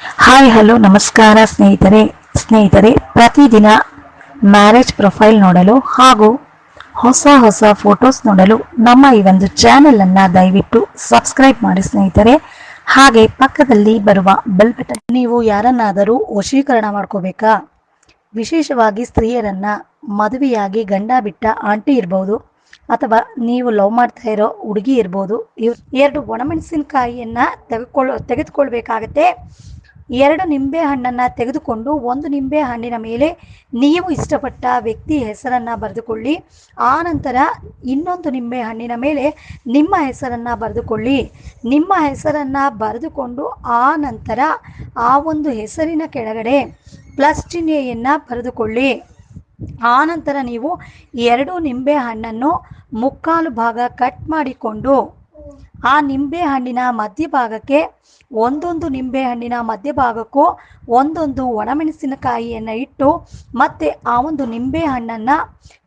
Hi hello ನಮಸ್ಕಾರ ಸ್ನೇಹಿತರೆ. ಸ್ನೇಹಿತರೆ, ಪ್ರತಿದಿನ ಮ್ಯಾರೇಜ್ ಪ್ರೊಫೈಲ್ ನೋಡಲು ಹಾಗೂ ಹೊಸ ಹೊಸ ಫೋಟೋಸ್ ನೋಡಲು ನಮ್ಮ ಈ ಒಂದು ಚಾನೆಲ್ ಅನ್ನ ದಯವಿಟ್ಟು ಸಬ್ಸ್ಕ್ರೈಬ್ ಮಾಡಿ ಸ್ನೇಹಿತರೆ. ಹಾಗೆ ಪಕ್ಕದಲ್ಲಿ ಬರುವ ಬೆಲ್ ಬಟನ್ ನೀವು ಯಾರನ್ನಾದರೂ ವಶೀಕರಣ ಮಾಡ್ಕೋಬೇಕಾ? ವಿಶೇಷವಾಗಿ ಸ್ತ್ರೀಯರನ್ನ ಮದುವೆಯಾಗಿ ಗಂಡ ಬಿಟ್ಟ ಆಂಟಿ ಇರ್ಬೋದು, ಅಥವಾ ನೀವು ಲವ್ ಮಾಡ್ತಾ ಇರೋ ಹುಡುಗಿ ಇರ್ಬೋದು, ಇವ್ ಎರಡು ಒಣಮೆಣಸಿನಕಾಯಿಯನ್ನ ತೆಗೆದುಕೊಳ್ಳ ತೆಗೆದುಕೊಳ್ಬೇಕಾಗತ್ತೆ. ಎರಡು ನಿಂಬೆ ಹಣ್ಣನ್ನ ತೆಗೆದುಕೊಂಡು ಒಂದು ನಿಂಬೆ ಹಣ್ಣಿನ ಮೇಲೆ ನೀವು ಇಷ್ಟಪಟ್ಟ ವ್ಯಕ್ತಿ ಹೆಸರನ್ನ ಬರೆದುಕೊಳ್ಳಿ. ಆ ನಂತರ ಇನ್ನೊಂದು ನಿಂಬೆ ಹಣ್ಣಿನ ಮೇಲೆ ನಿಮ್ಮ ಹೆಸರನ್ನ ಬರೆದುಕೊಳ್ಳಿ. ನಿಮ್ಮ ಹೆಸರನ್ನ ಬರೆದುಕೊಂಡು ಆ ನಂತರ ಆ ಒಂದು ಹೆಸರಿನ ಕೆಳಗಡೆ ಪ್ಲಸ್ ಚಿಹ್ನೆಯನ್ನ ಬರೆದುಕೊಳ್ಳಿ. ಆ ನಂತರ ನೀವು ಎರಡು ನಿಂಬೆ ಹಣ್ಣನ್ನು ಮುಕ್ಕಾಲು ಭಾಗ ಕಟ್ ಮಾಡಿಕೊಂಡು ಆ ನಿಂಬೆ ಹಣ್ಣಿನ ಮಧ್ಯಭಾಗಕ್ಕೆ ಒಂದೊಂದು ನಿಂಬೆ ಹಣ್ಣಿನ ಮಧ್ಯಭಾಗಕ್ಕೂ ಒಂದೊಂದು ಒಣಮೆಣಸಿನಕಾಯಿಯನ್ನು ಇಟ್ಟು ಮತ್ತೆ ಆ ಒಂದು ನಿಂಬೆ ಹಣ್ಣನ್ನು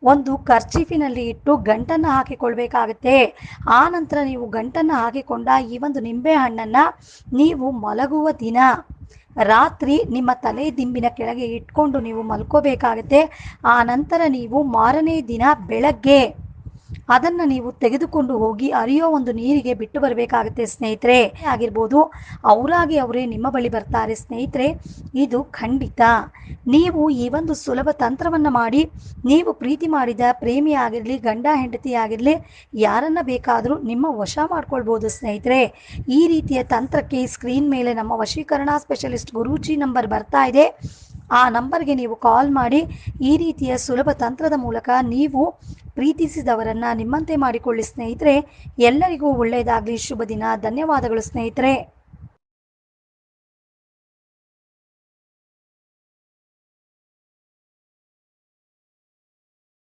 ಒಂದು ಕರ್ಚೀಫಿನಲ್ಲಿ ಇಟ್ಟು ಗಂಟನ್ನು ಹಾಕಿಕೊಳ್ಬೇಕಾಗತ್ತೆ. ಆ ನಂತರ ನೀವು ಗಂಟನ್ನು ಹಾಕಿಕೊಂಡ ಈ ಒಂದು ನಿಂಬೆ ಹಣ್ಣನ್ನು ನೀವು ಮಲಗುವ ದಿನ. ರಾತ್ರಿ ನಿಮ್ಮ ತಲೆ ದಿಂಬಿನ ಕೆಳಗೆ ಇಟ್ಕೊಂಡು ನೀವು ಮಲ್ಕೋಬೇಕಾಗತ್ತೆ. ಆ ನಂತರ ನೀವು ಮಾರನೇ ದಿನ ಬೆಳಗ್ಗೆ ಅದನ್ನು ನೀವು ತೆಗೆದುಕೊಂಡು ಹೋಗಿ ಅರಿಯೋ ಒಂದು ನೀರಿಗೆ ಬಿಟ್ಟು ಬರಬೇಕಾಗುತ್ತೆ ಸ್ನೇಹಿತರೆ. ಆಗಿರ್ಬೋದು ಅವರಾಗಿ ಅವರೇ ನಿಮ್ಮ ಬಳಿ ಬರ್ತಾರೆ ಸ್ನೇಹಿತರೆ. ಇದು ಖಂಡಿತ. ನೀವು ಈ ಒಂದು ಸುಲಭ ತಂತ್ರವನ್ನು ಮಾಡಿ, ನೀವು ಪ್ರೀತಿ ಮಾಡಿದ ಪ್ರೇಮಿ ಆಗಿರಲಿ, ಗಂಡ ಹೆಂಡತಿ ಆಗಿರಲಿ, ಯಾರನ್ನ ಬೇಕಾದರೂ ನಿಮ್ಮ ವಶ ಮಾಡ್ಕೊಳ್ಬೋದು ಸ್ನೇಹಿತರೆ. ಈ ರೀತಿಯ ತಂತ್ರಕ್ಕೆ ಸ್ಕ್ರೀನ್ ಮೇಲೆ ನಮ್ಮ ವಶೀಕರಣ ಸ್ಪೆಷಲಿಸ್ಟ್ ಗುರೂಜಿ ನಂಬರ್ ಬರ್ತಾ ಇದೆ. ಆ ನಂಬರ್ಗೆ ನೀವು ಕಾಲ್ ಮಾಡಿ ಈ ರೀತಿಯ ಸುಲಭ ತಂತ್ರದ ಮೂಲಕ ನೀವು ಪ್ರೀತಿಸಿದವರನ್ನ ನಿಮ್ಮಂತೆ ಮಾಡಿಕೊಳ್ಳಿ ಸ್ನೇಹಿತರೆ. ಎಲ್ಲರಿಗೂ ಒಳ್ಳೆಯದಾಗಲಿ. ಶುಭ ದಿನ. ಧನ್ಯವಾದಗಳು ಸ್ನೇಹಿತರೆ.